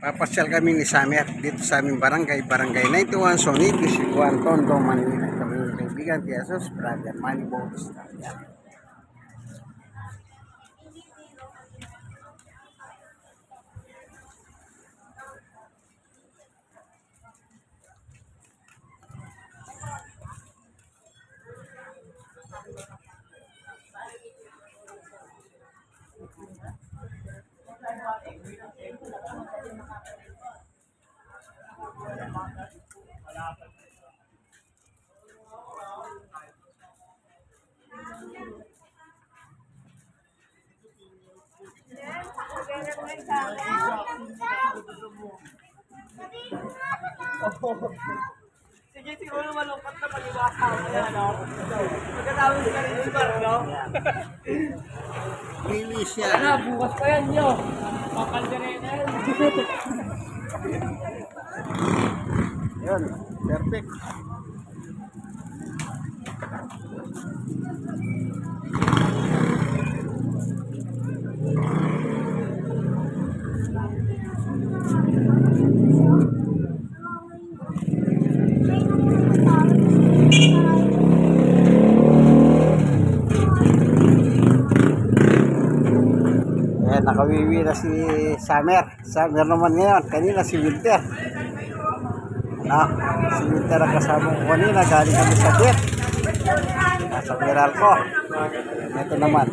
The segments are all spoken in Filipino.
Papasyal kami ni Samer dito sa aming barangay, Barangay 91, Sonito, Sibuan, Tondo, Manila. Kami yung kaibigan, Tia Sus, Brother Manny Bautista. Sige, siguro malungkot na pag-iwasa mo na, no? Pagkatapos ka rin yung bar, no? Pili siya. Ano, bukas pa yan, yo. Pakalderena yan. Yun, perfect. Ayan, nakawiwi na si Summer. Summer naman ngayon. Kanina si Winter. Ano, si Winter ang kasama ko kanina. Galing kami sa Buet. Nasa Meralco. Ito naman.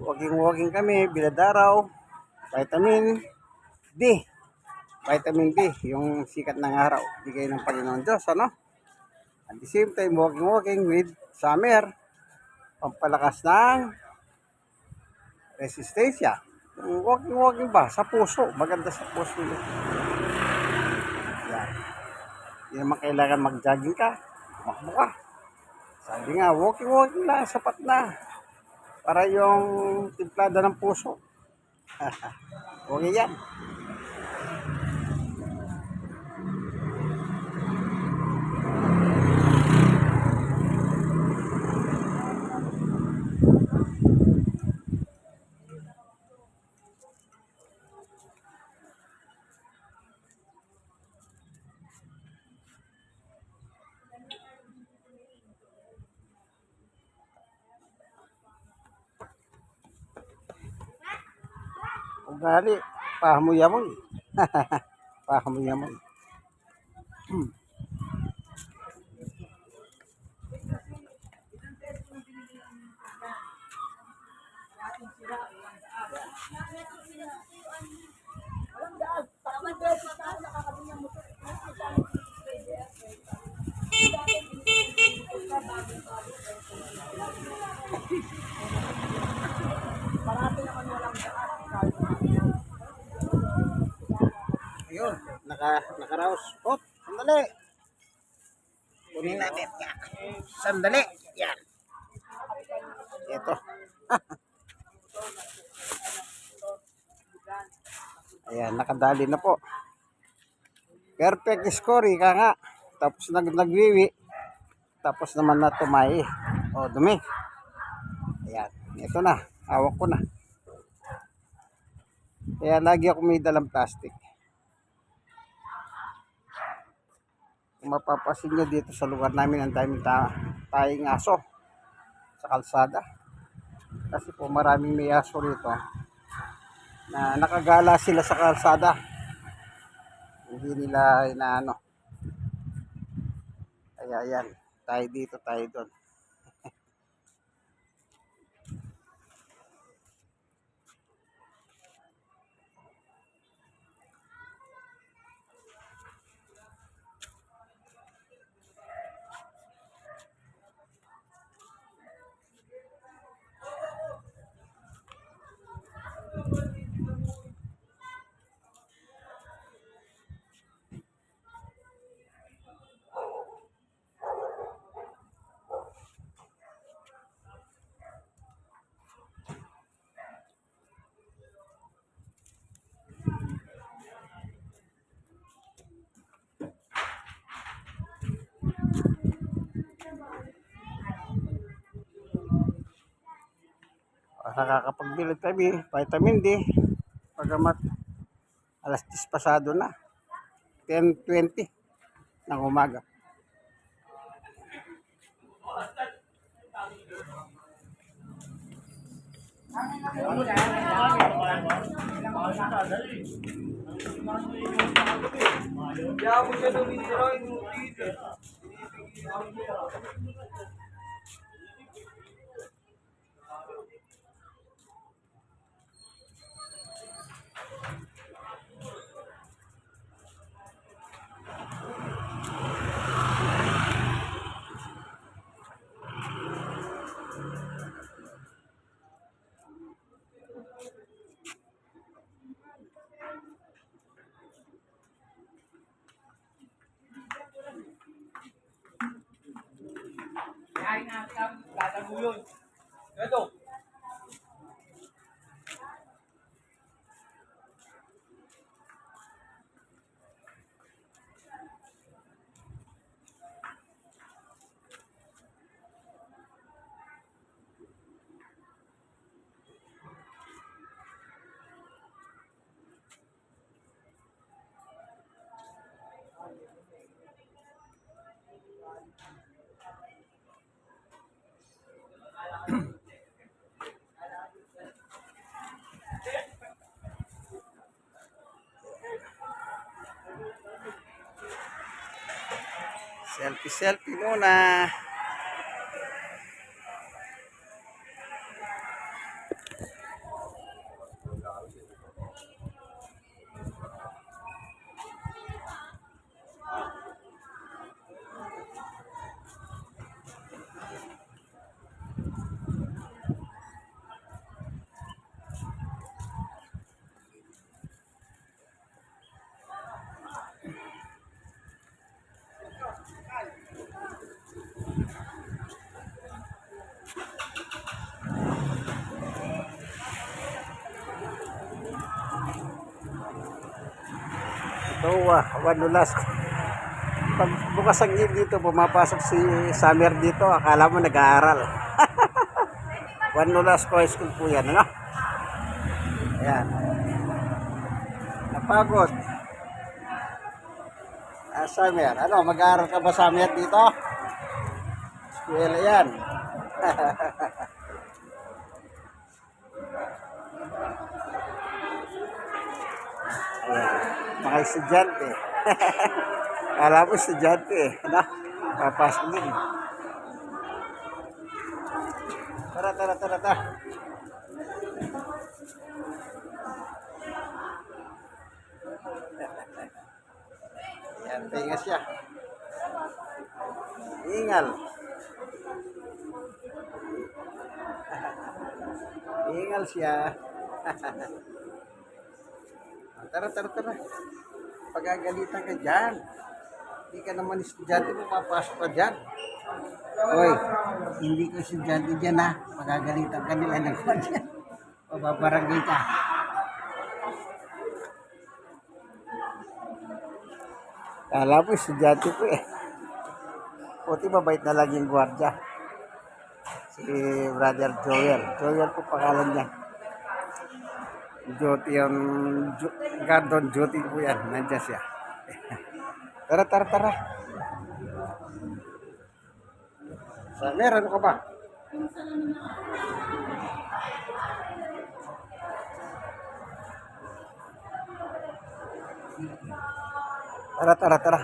Walking-walking kami, Biladaraw, vitamin D. Vitamin D, yung sikat ng araw. Bigay ng Panginoon Diyos, ano? At the same time, walking-walking with summer. Pampalakas ng resistensya. Walking-walking ba? Sa puso. Maganda sa puso yun. Yan. Hindi naman mag-jogging ka. Tumakbo ka. Sabi nga, walking-walking lang, sapat na. Para yung timplada ng puso. okay yan. Ugali, pahamoy-amoy. pahamoy-amoy. Hmm. Ayun, naka, nakaraos. Oh, sandali. Kunin natin. Yan. Sandali. Yan. Ito. Ayan, nakadali na po. Perfect score, ika nga. Tapos nag nagwiwi. Tapos naman na tumay. O, dumi. Ayan, ito na. Hawak ko na. Kaya lagi ako may dalang plastic. Mapapasin nyo dito sa lugar namin ang daming ta tayong aso sa kalsada. Kasi po maraming may aso rito na nakagala sila sa kalsada. Hindi nila inaano. Kaya yan, tayo dito, tayo doon. Nakakapagbilad kami, vitamin D, pagamat alas 10 pasado na, 10.20 ng umaga. Kaya mo siya tumitira, inulit eh. Kain na, tatago yun. Ito. Selfie, selfie muna. Ah, wanulas. Pag bukas ang gate dito, pumapasok si Summer dito, akala mo nag-aaral. wanulas po school po yan, ano? Ayan. Napagod. Ah, Summer, ano, mag-aaral ka ba Summer dito? Eskwela yan. mga estudyante. Kala mo estudyante eh. Ano? Papasok din. Tara, tara, tara, tara. Ayan, tinga siya. Ingal. Ingal. Tara, tara, tara. Pagagalitan ka dyan. Hindi ka naman estudyante, pumapasok ka dyan. Hoy, hindi ka estudyante dyan ha. Pagagalitan ka nila ng kwa dyan. Pababarangay ka. Kala mo, estudyante ko eh. Puti mabait na lang yung gwardya. Si Brother Joel. Joel po pangalan niya. Ju- Gardon duty po yan. Nandiyan siya. tara, tara, tara. Sa meron ka ba? Tara, tara, tara.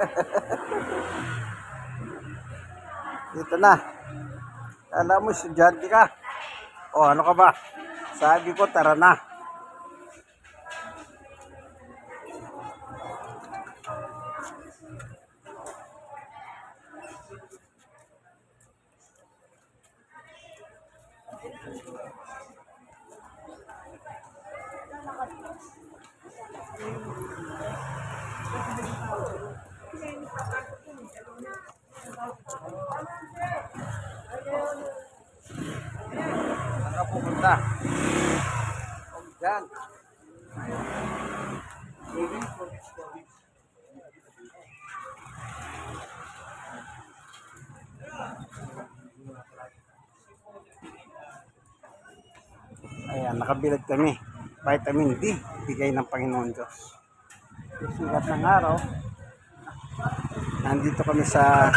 Dito na. Alam mo, ka. O, ano ka ba? Sabi ko, tara na. nakapupunta. Huwag dyan. Ayan, nakabilad kami. Vitamin D, bigay ng Panginoon Diyos. Sigat ng araw, nandito kami sa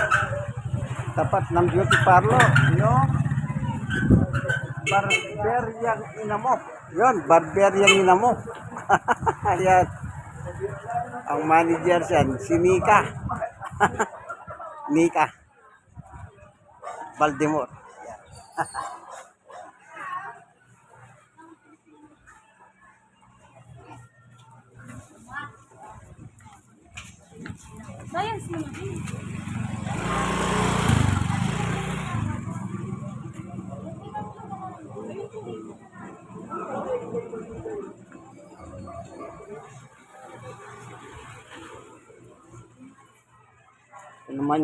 tapat ng beauty parlor. Ano? Barberiang Inamo. Yun, Barberiang Inamo. Ayan. Ang manager siyan, si Nika. Nika. Baltimore. Science mo. Naman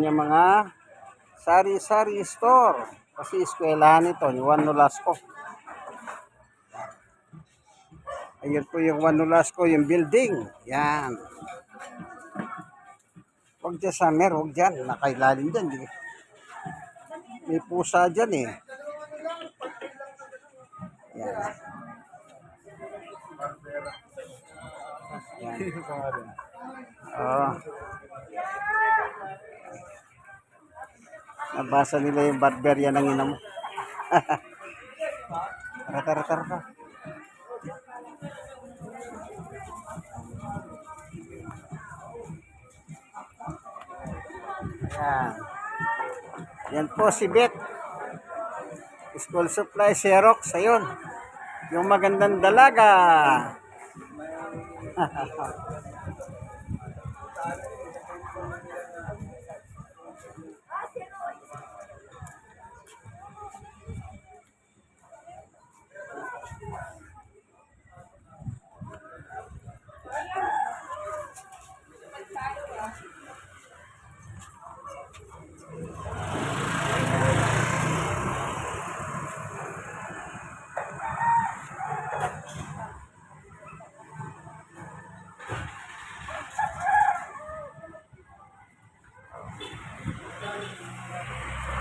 yung mga sari-sari store. Kasi eskwelahan ito, yung Juan Nolasco. Ayun po yung Juan Nolasco, yung building. Yan. Huwag dyan summer, huwag dyan. Nakailalim dyan. May pusa dyan eh. Yan. Yan. Oh. Nabasa nila yung barbarian ng ina mo. tara, tara, tara. tara. Yan. Yan po si Bet. School Supply Xerox. Ayun. Yung magandang dalaga.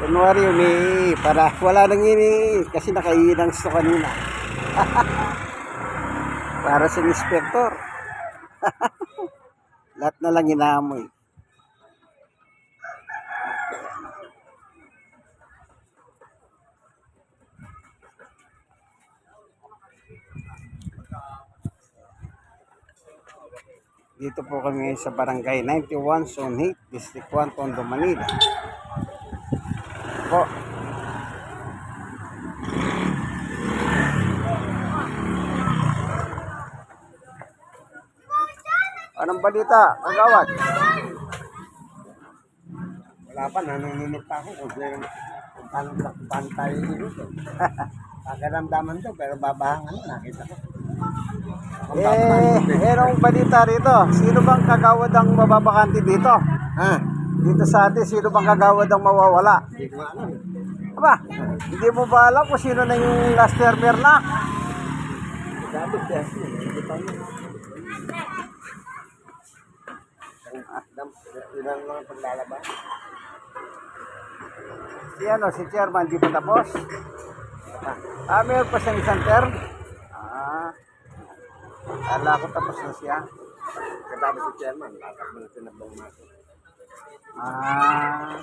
Kunwari umi para wala nang ini kasi nakailang sto kanina. para sa inspector. Lahat na lang inaamoy. Dito po kami sa Barangay 91 Zone 8, District 1, Tondo, Manila. Po. Anong balita? Kagawad? Wala pa, nanununod pa ako kung sino kung paano kung tayo dito. Pagaramdaman to, pero babahangan nakita ko. Eh, anong balita rito? Sino bang kagawad ang mababakante dito? Ha? Dito sa atin, sino bang kagawad ang mawawala? Aba, hindi mo ba alam kung sino na yung last termer na? Ilang mga paglalaban? Si ano, si chairman, di pa tapos? Ah, meron pa siyang isang term? Ah, ala ko tapos na siya. Katabi si chairman, lakas mo na sinabang natin. Ah,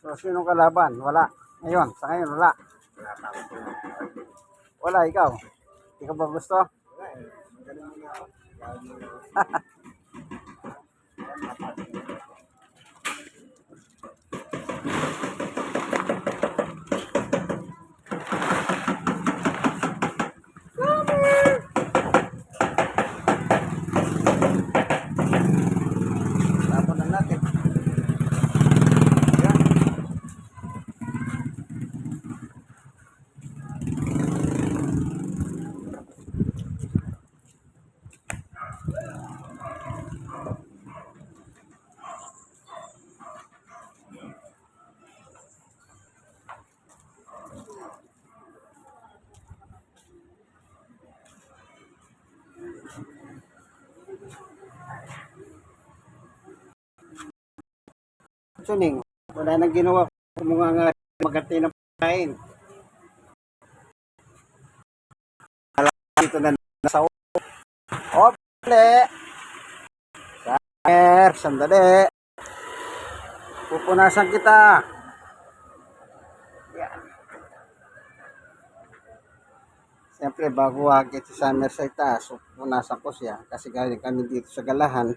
so sinong kalaban? Wala. Ngayon, sa ngayon, wala. Wala ikaw. Ka ba gusto? Wala eh, Suning, wala nang ginawa mga nga magantay ng Nine. Dito na nasa Ople. Sir, sandali. Pupunasan kita. Yan. Siyempre, bago agad si Summer sa itaas, so punasan ko siya. Kasi galing kami dito sa galahan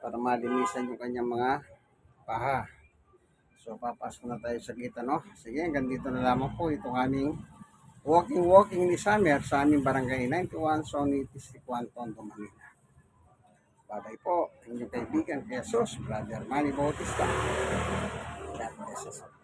para malinisan yung kanyang mga paha. So, papasok na tayo sa kita, no? Sige, hanggang dito na lamang po itong aming walking-walking ni Summer sa aming barangay 91, Sony, Tisikuan, Tondo, Manila. Babay po, inyong kaibigan, Jesus, Brother Manny Bautista. God bless us all.